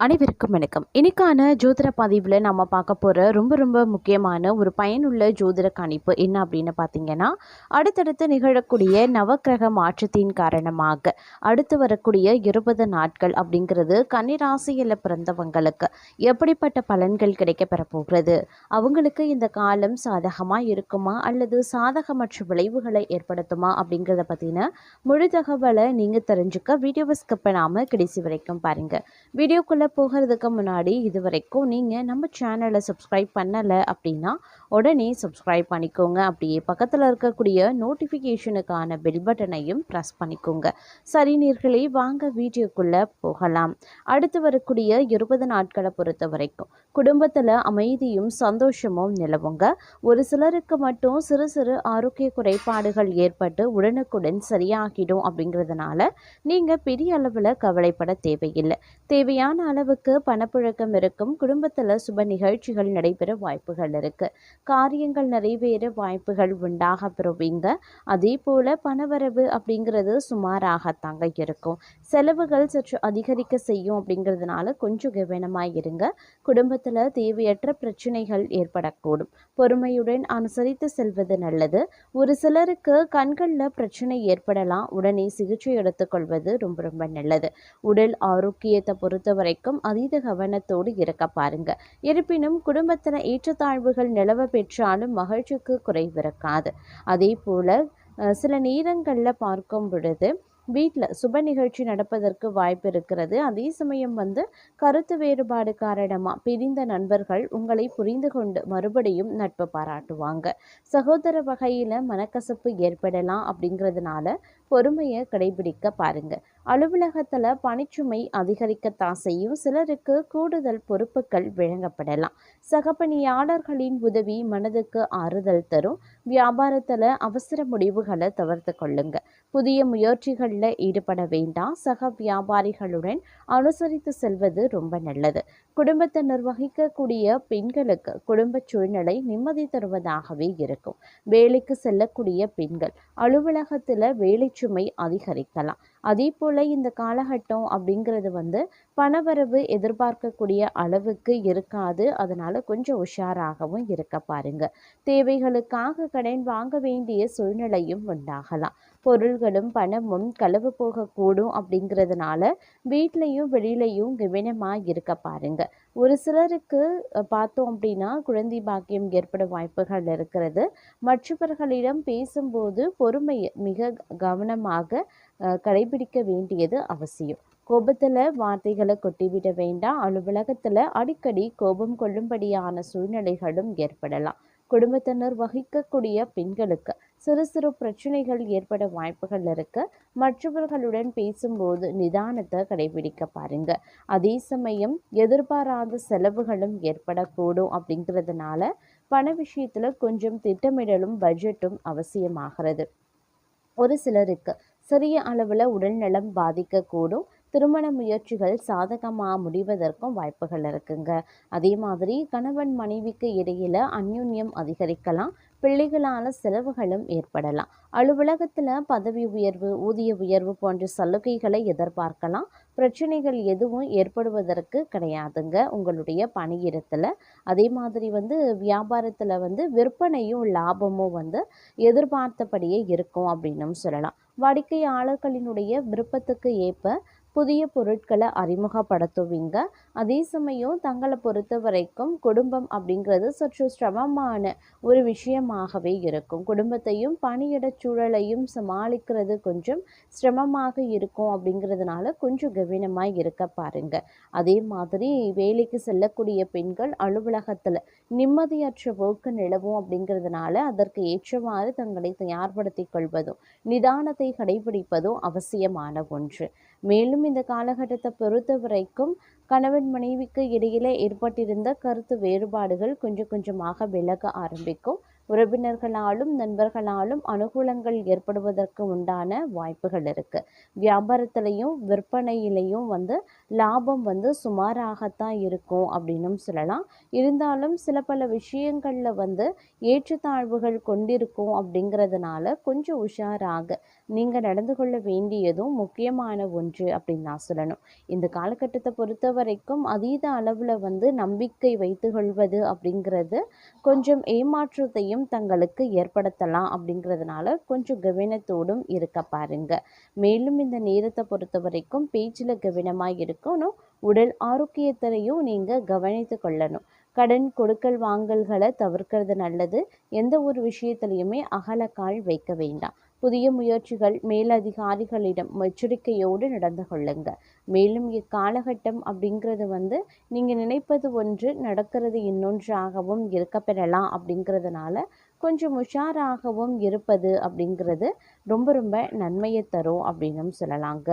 அனைவருக்கும் வணக்கம். இன்னைக்கான ஜோதிட பதிவில் நம்ம பார்க்க போகிற ரொம்ப ரொம்ப முக்கியமான ஒரு பயனுள்ள ஜோதிட கணிப்பு என்ன அப்படின்னு பார்த்தீங்கன்னா அடுத்தடுத்து நிகழக்கூடிய நவக்கிரக மாற்றத்தின் காரணமாக அடுத்து வரக்கூடிய இருபது நாட்கள் அப்படிங்கிறது கன்னிராசியில் பிறந்தவங்களுக்கு எப்படிப்பட்ட பலன்கள் கிடைக்க பெறப்போகிறது அவங்களுக்கு இந்த காலம் சாதகமாக இருக்குமா? அல்லது சாதகமற்ற விளைவுகளை ஏற்படுத்துமா? அப்படிங்கிறத பற்றின முழு தகவலை நீங்கள் தெரிஞ்சுக்க வீடியோவை ஸ்கிப் பண்ணாமல் கடைசி வரைக்கும் பாருங்கள் வீடியோக்குள்ளே போகிறதுக்கு முன்னாடி இது வரைக்கும் நீங்கள் நம்ம சேனலை சப்ஸ்கிரைப் பண்ணலை அப்படின்னா உடனே சப்ஸ்கிரைப் பண்ணிக்கோங்க. அப்படியே பக்கத்தில் இருக்கக்கூடிய நோட்டிஃபிகேஷனுக்கான பெல் பட்டனையும் ப்ரெஸ் பண்ணிக்கோங்க. சரி நீர்களே வாங்க வீடியோக்குள்ளே போகலாம். அடுத்து வரக்கூடிய இருபது நாட்களை பொறுத்த வரைக்கும் குடும்பத்தில் அமைதியும் சந்தோஷமும் நிலவுங்க. ஒரு சிலருக்கு மட்டும் சிறு சிறு ஆரோக்கிய குறைபாடுகள் ஏற்பட்டு உடனுக்குடன் சரியாகிடும் அப்படிங்கிறதுனால நீங்கள் பெரிய அளவில் கவலைப்பட தேவையில்லை. தேவையான அளவுக்கு பணப்புழக்கம் இருக்கும் குடும்பத்தில் சுப நிகழ்ச்சிகள் நடைபெற வாய்ப்புகள் இருக்குது காரியங்கள் நிறைவேற வாய்ப்புகள் உண்டாக பெறுவீங்க அதே போல் பணவரவு அப்படிங்கிறது சுமாராகத்தாங்க இருக்கும். செலவுகள் சற்று அதிகரிக்க செய்யும் அப்படிங்கிறதுனால கொஞ்சம் கவனமாக இருங்க. குடும்பத்தில் தேவையற்ற பிரச்சனைகள் ஏற்படக்கூடும். பொறுமையுடன் அனுசரித்து செல்வது நல்லது. ஒரு சிலருக்கு கண்களில் பிரச்சனை ஏற்படலாம். உடனே சிகிச்சை எடுத்துக்கொள்வது ரொம்ப ரொம்ப நல்லது. உடல் ஆரோக்கியத்தை பொறுத்த வரைக்கும் அதீத கவனத்தோடு இருக்க பாருங்க. இருப்பினும் குடும்பத்தில் ஏற்றத்தாழ்வுகள் நிலவ பெற்றாலும் மகிழ்ச்சிக்கு குறைவிருக்காது அதே போல் சில நேரங்களில் பார்க்கும் பொழுது வீட்டில் சுப நிகழ்ச்சி நடப்பதற்கு வாய்ப்பு இருக்கிறது. அதே சமயம் வந்து கருத்து வேறுபாடு காரணமாக பிரிந்த நண்பர்கள் உங்களை புரிந்து கொண்டு மறுபடியும் நட்பு பாராட்டுவாங்க. சகோதர வகையில் மனக்கசப்பு ஏற்படலாம் அப்படிங்கிறதுனால பொறுமையை கடைபிடிக்க பாருங்க. அலுவலகத்தில் பணிச்சுமை அதிகரிக்கத்தான் செய்யும். சிலருக்கு கூடுதல் பொறுப்புகள் வழங்கப்படலாம். சகப்பணியாளர்களின் உதவி மனதுக்கு ஆறுதல் தரும். வியாபாரத்தில் அவசர முடிவுகளை தவிர்த்து கொள்ளுங்க. புதிய முயற்சிகளில் ஈடுபட வேண்டாம். சக வியாபாரிகளுடன் அனுசரித்து செல்வது ரொம்ப நல்லது. குடும்பத்தை நிர்வகிக்கக்கூடிய பெண்களுக்கு குடும்ப சூழ்நிலை நிம்மதி தருவதாகவே இருக்கும். வேலைக்கு செல்லக்கூடிய பெண்கள் அலுவலகத்தில் வேலை சுமை அதிகரிக்கலாம். அதே போல் இந்த காலகட்டம் அப்படிங்கிறது வந்து பணவரவு எதிர்பார்க்கக்கூடிய அளவுக்கு இருக்காது. அதனால் கொஞ்சம் உஷாராகவும் இருக்க பாருங்க. தேவைகளுக்காக கடன் வாங்க வேண்டிய சூழ்நிலையும் உண்டாகலாம். பொருள்களும் பணமும் களவு போகக்கூடும் அப்படிங்கிறதுனால வீட்லேயும் வெளியிலையும் கவனமாக இருக்க பாருங்க. ஒரு சிலருக்கு பார்த்தோம் அப்படின்னா குழந்தை பாக்கியம் ஏற்பட வாய்ப்புகள் இருக்கிறது. மற்றவர்களிடம் பேசும்போது பொறுமையை மிக கவனமாக கடைபிடிக்க வேண்டியது அவசியம். கோபத்தில் வார்த்தைகளை கொட்டிவிட வேண்டாம். அலுவலகத்தில் அடிக்கடி கோபம் கொள்ளும்படியான சூழ்நிலைகளும் ஏற்படலாம். குடும்பத்தினர் வகிக்கக்கூடிய பெண்களுக்கு சிறு சிறு பிரச்சனைகள் ஏற்பட வாய்ப்புகள் இருக்கு. மற்றவர்களுடன் பேசும்போது நிதானத்தை கடைபிடிக்க பாருங்க. அதே சமயம் எதிர்பாராத செலவுகளும் ஏற்படக்கூடும் அப்படிங்கிறதுனால பண விஷயத்துல கொஞ்சம் திட்டமிடலும் பட்ஜெட்டும் அவசியமாகிறது. ஒரு சிலருக்கு சிறிய அளவில் உடல்நலம் பாதிக்கக்கூடும். திருமண முயற்சிகள் சாதகமாக முடிவதற்கும் வாய்ப்புகள் இருக்குங்க. அதே மாதிரி கணவன் மனைவிக்கு இடையில அந்யுன்யம் அதிகரிக்கலாம். பிள்ளைகளால் செலவுகளும் ஏற்படலாம். அலுவலகத்தில் பதவி உயர்வு ஊதிய உயர்வு போன்ற சலுகைகளை எதிர்பார்க்கலாம். பிரச்சனைகள் எதுவும் ஏற்படுவதற்கு கிடையாதுங்க. உங்களுடைய பணியிடத்தில். அதே மாதிரி வந்து வியாபாரத்தில் வந்து விற்பனையும் லாபமும் வந்து எதிர்பார்த்தபடியே இருக்கும் அப்படின்னும் சொல்லலாம். வாடிக்கையாளர்களினுடைய விருப்பத்துக்கு ஏற்ப புதிய பொருட்களை அறிமுகப்படுத்துவீங்க. அதே சமயம் தங்களை பொறுத்த வரைக்கும் குடும்பம் அப்படிங்கிறது சற்று சிரமமான ஒரு விஷயமாகவே இருக்கும். குடும்பத்தையும் பணியிட சூழலையும் சமாளிக்கிறது கொஞ்சம் சிரமமாக இருக்கும் அப்படிங்கிறதுனால கொஞ்சம் கவனமாக இருக்க பாருங்க. அதே மாதிரி வேலைக்கு செல்லக்கூடிய பெண்கள் அலுவலகத்தில் நிம்மதியற்ற போக்கு நிலவும் அப்படிங்கிறதுனால அதற்கு ஏற்றவாறு தங்களை தயார்படுத்திக் கொள்வதும் நிதானத்தை கடைபிடிப்பதும் அவசியமான ஒன்று. மேலும் இந்த காலகட்டத்தை பொறுத்த வரைக்கும் கணவன் மனைவிக்கு இடையிலே ஏற்பட்டிருந்த கருத்து வேறுபாடுகள் கொஞ்சம் கொஞ்சமாக விலக ஆரம்பிக்கும். உறவினர்களாலும் நண்பர்களாலும் அனுகூலங்கள் ஏற்படுவதற்கு உண்டான வாய்ப்புகள் இருக்குது வியாபாரத்திலையும் விற்பனையிலையும் வந்து லாபம் வந்து சுமாராகத்தான் இருக்கும் அப்படின்னும் சொல்லலாம். இருந்தாலும் சில பல விஷயங்களில் வந்து ஏற்றத்தாழ்வுகள் கொண்டிருக்கும் அப்படிங்கிறதுனால கொஞ்சம் உஷாராக நீங்கள் நடந்து கொள்ள வேண்டியதும் முக்கியமான ஒன்று அப்படின்னு நான் சொல்லணும். இந்த காலகட்டத்தை பொறுத்த வரைக்கும் அதீத அளவில் வந்து நம்பிக்கை வைத்து கொள்வது அப்படிங்கிறது கொஞ்சம் ஏமாற்றத்தையும் தங்களுக்கு ஏற்படுத்தலாம் அப்படிங்கிறதுனால கொஞ்சம் கவனத்தோடும் இருக்க பாருங்க. மேலும் இந்த நேரத்தை பொறுத்த வரைக்கும் பேச்சில் கவனமாக இருக்கணும். உடல் ஆரோக்கியத்திலையும் நீங்கள் கவனித்து கொள்ளணும். கடன் கொடுக்கல் வாங்கல்களை தவிர்க்கிறது நல்லது. எந்த ஒரு விஷயத்துலையுமே அகலக்கால் வைக்க வேண்டாம். புதிய முயற்சிகள் மேலதிகாரிகளிடம் எச்சரிக்கையோடு நடந்து கொள்ளுங்க. மேலும் இக்காலகட்டம் அப்படிங்கிறது வந்து நீங்கள் நினைப்பது ஒன்று நடக்கிறது இன்னொன்றாகவும் இருக்க பெறலாம் அப்படிங்கிறதுனால கொஞ்சம் உஷாராகவும் இருப்பது அப்படிங்கிறது ரொம்ப ரொம்ப நன்மையை தரும் அப்படின்னும் சொல்லலாங்க.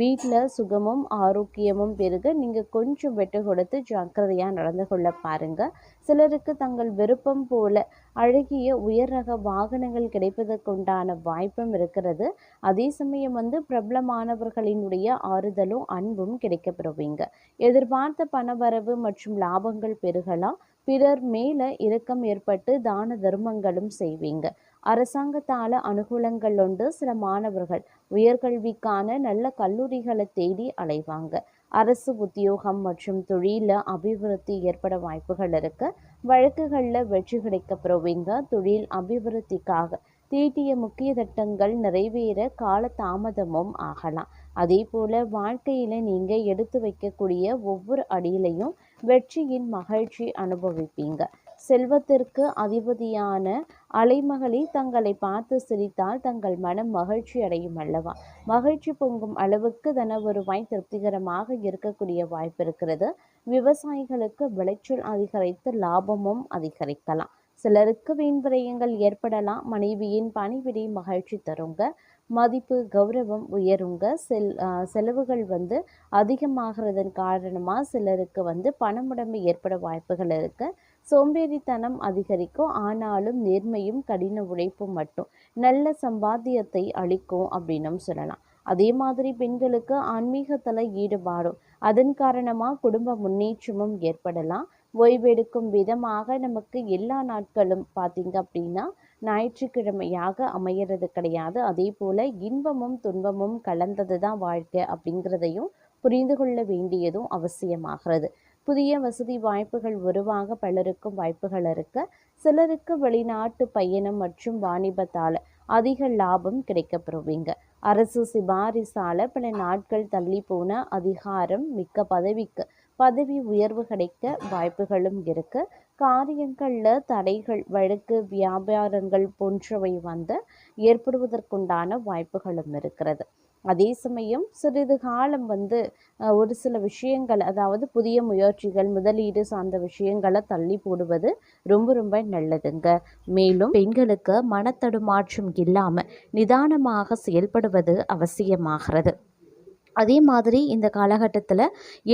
வீட்டில் சுகமும் ஆரோக்கியமும் பெருக நீங்கள் கொஞ்சம் வெட்டு கொடுத்து ஜாக்கிரதையாக நடந்து கொள்ள பாருங்கள் சிலருக்கு தங்கள் விருப்பம் போல அழகிய உயர் ரக வாகனங்கள் கிடைப்பதற்குண்டான வாய்ப்பும் இருக்கிறது. அதே சமயம் வந்து பிரபலமானவர்களினுடைய ஆறுதலும் அன்பும் கிடைக்கப்பெறுவீங்க. எதிர்பார்த்த பணவரவு மற்றும் லாபங்கள் பெருகலாம். பிறர் மேலே இரக்கம் ஏற்பட்டு தான தர்மங்களும் செய்வீங்க. அரசாங்கத்தால் அனுகூலங்கள் உண்டு. சில மாணவர்கள் உயர்கல்விக்கான நல்ல கல்லூரிகளை தேடி அலைவாங்க. அரசு உத்தியோகம் மற்றும் தொழிலில் அபிவிருத்தி ஏற்பட வாய்ப்புகள் இருக்கு. வழக்குகளில் வெற்றி கிடைக்க பெறுவீங்க தொழில் அபிவிருத்திக்காக தீட்டிய முக்கிய திட்டங்கள் நிறைவேற கால தாமதமும் ஆகலாம். அதே போல் வாழ்க்கையில் நீங்கள் எடுத்து வைக்கக்கூடிய ஒவ்வொரு அடியிலையும் வெற்றியின் மகிழ்ச்சி அனுபவிப்பீங்க. செல்வத்திற்கு அதிபதியான அலைமகளி தங்களை பார்த்து சிரித்தால் தங்கள் மனம் மகிழ்ச்சி அடையும் அல்லவா? மகிழ்ச்சி பொங்கும் அளவுக்கு தனவருமாய் திருப்திகரமாக இருக்கக்கூடிய வாய்ப்பு இருக்கிறது. விவசாயிகளுக்கு விளைச்சல் அதிகரித்து லாபமும் அதிகரிக்கலாம். சிலருக்கு வீண்விரயங்கள் ஏற்படலாம். மனைவியின் பணிவிடை மகிழ்ச்சி தருங்க. மதிப்பு கௌரவம் உயருங்க. செல் செலவுகள் வந்து அதிகமாகிறதன் காரணமாக சிலருக்கு வந்து பணமுடம்பு ஏற்பட வாய்ப்புகள் இருக்குது சோம்பேறித்தனம் அதிகரிக்கும் ஆனாலும் நேர்மையும் கடின உழைப்பும் மட்டும். நல்ல சம்பாத்தியத்தை அளிக்கும் அப்படின்னும் சொல்லலாம். அதே மாதிரி பெண்களுக்கு ஆன்மீகத்தில் ஈடுபாடும் அதன் காரணமாக குடும்ப முன்னேற்றமும் ஏற்படலாம். ஓய்வெடுக்கும் விதமாக நமக்கு எல்லா நாட்களும் பார்த்திங்க அப்படின்னா ஞாயிற்றுக்கிழமையாக அமையிறது கிடையாது. அதே போல் இன்பமும் துன்பமும் கலந்தது தான் வாழ்க்கை அப்படிங்கிறதையும் புரிந்து கொள்ள வேண்டியதும் அவசியமாகிறது. புதிய வசதி வாய்ப்புகள் உருவாக பலருக்கும் வாய்ப்புகள் இருக்க. சிலருக்கு வெளிநாட்டு பயணம் மற்றும் வாணிபத்தால் அதிக லாபம் கிடைக்கப்பெறுவீங்க. அரசு சிபாரிசால பல நாட்கள் தள்ளி போன அதிகாரம் மிக்க பதவிக்கு பதவி உயர்வு கிடைக்க வாய்ப்புகளும் இருக்குது காரியங்களில் தடைகள் வழக்கு வியாபாரங்கள் போன்றவை வந்து ஏற்படுவதற்குண்டான வாய்ப்புகளும் இருக்கிறது. அதே சமயம் சிறிது காலம் வந்து ஒரு சில விஷயங்கள் அதாவது புதிய முயற்சிகள் முதலீடு சார்ந்த விஷயங்களை தள்ளி போடுவது ரொம்ப ரொம்ப நல்லதுங்க. மேலும் பெண்களுக்கு மனத்தடுமாற்றம் இல்லாமல் நிதானமாக செயல்படுவது அவசியமாகிறது. அதே மாதிரி இந்த காலகட்டத்தில்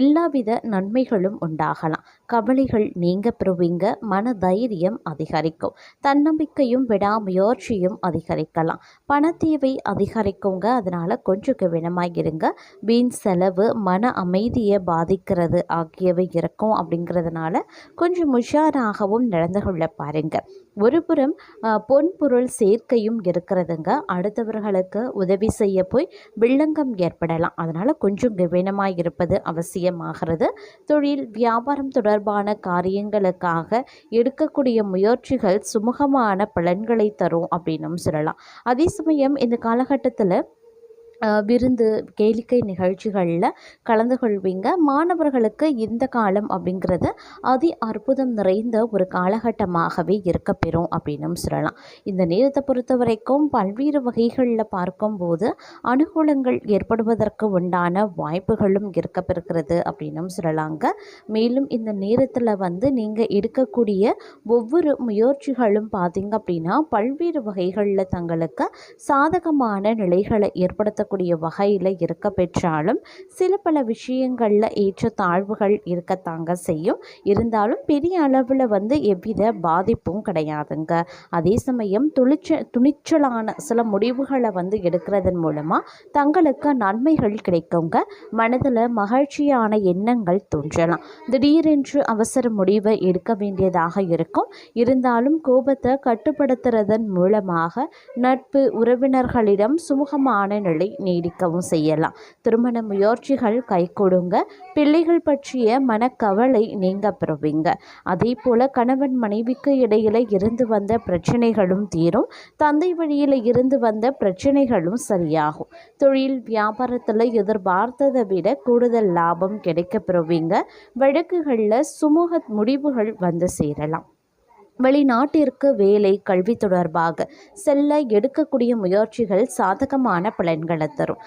எல்லாவித நன்மைகளும் உண்டாகலாம். கவலைகள் நீங்க பெறுவீங்க மன தைரியம் அதிகரிக்கும் தன்னம்பிக்கையும் விடாமுயற்சியும் அதிகரிக்கலாம். பணத்தேவை அதிகரிக்குங்க அதனால் கொஞ்சம் கவனமாக இருங்க வீண் செலவு மன அமைதியை பாதிக்கிறது ஆகியவை இருக்கும் அப்படிங்கிறதுனால கொஞ்சம் உஷாராகவும் நடந்து கொள்ள பாருங்கள் ஒருபுறம் பொன் பொருள் சேர்க்கையும் இருக்கிறதுங்க. அடுத்தவர்களுக்கு உதவி செய்ய போய் வில்லங்கம் ஏற்படலாம். அதனால் கொஞ்சம் கவனமாக இருப்பது அவசியமாகிறது. தொழில் வியாபாரம் தொடர்பான காரியங்களுக்காக எடுக்கக்கூடிய முயற்சிகள் சுமூகமான பலன்களை தரும் அப்படின்னும் சொல்லலாம். அதே சமயம் இந்த காலகட்டத்தில் விருந்து கேளிக்கை நிகழ்ச்சிகளில் கலந்து கொள்வீங்க. மாணவர்களுக்கு இந்த காலம் அப்படிங்கிறது அதி அற்புதம் நிறைந்த ஒரு காலகட்டமாகவே இருக்கப்பெறும் அப்படின்னும் சொல்லலாம். இந்த நேரத்தை பொறுத்த வரைக்கும் பல்வேறு வகைகளில் பார்க்கும்போது அனுகூலங்கள் ஏற்படுவதற்கு உண்டான வாய்ப்புகளும் இருக்கப்பெறுகிறது அப்படின்னும் சொல்லலாங்க. மேலும் இந்த நேரத்தில் வந்து நீங்கள் எடுக்கக்கூடிய ஒவ்வொரு முயற்சிகளும் பார்த்தீங்க அப்படின்னா பல்வேறு வகைகளில் தங்களுக்கு சாதகமான நிலைகளை ஏற்படுத்த செய்யக்கூடிய வகையில் இருக்க பெற்றாலும் சில பல விஷயங்களில் ஏற்ற தாழ்வுகள் இருக்கத்தாங்க செய்யும். இருந்தாலும் பெரிய அளவில் வந்து எவ்வித பாதிப்பும் கிடையாதுங்க. அதே சமயம் துணிச்ச துணிச்சலான சில முடிவுகளை வந்து எடுக்கிறதன் மூலமாக தங்களுக்கு நன்மைகள் கிடைக்குங்க. மனதில் மகிழ்ச்சியான எண்ணங்கள் தோன்றலாம். திடீரென்று அவசர முடிவை எடுக்க வேண்டியதாக இருக்கும். இருந்தாலும் கோபத்தை கட்டுப்படுத்துறதன் மூலமாக நட்பு உறவினர்களிடம் சுமூகமான நிலை நீடிக்கவும் செய்யலாம். திருமண முயற்சிகள் கைகொடுங்க பிள்ளைகள் பற்றிய மனக்கவலை நீங்க பெறுவீங்க. அதே போல கணவன் மனைவிக்கு இடையில இருந்து வந்த பிரச்சனைகளும் தீரும். தந்தை வழியில் இருந்து வந்த பிரச்சனைகளும் சரியாகும். தொழில் வியாபாரத்தில் எதிர்பார்த்ததை விட கூடுதல் லாபம் கிடைக்க பெறுவீங்க. வழக்குகளில் சுமூக முடிவுகள் வந்து சேரலாம். வெளிநாட்டிற்கு வேலை கல்வி தொடர்பாக செல்ல எடுக்கக்கூடிய முயற்சிகள் சாதகமான பலன்களை தரும்.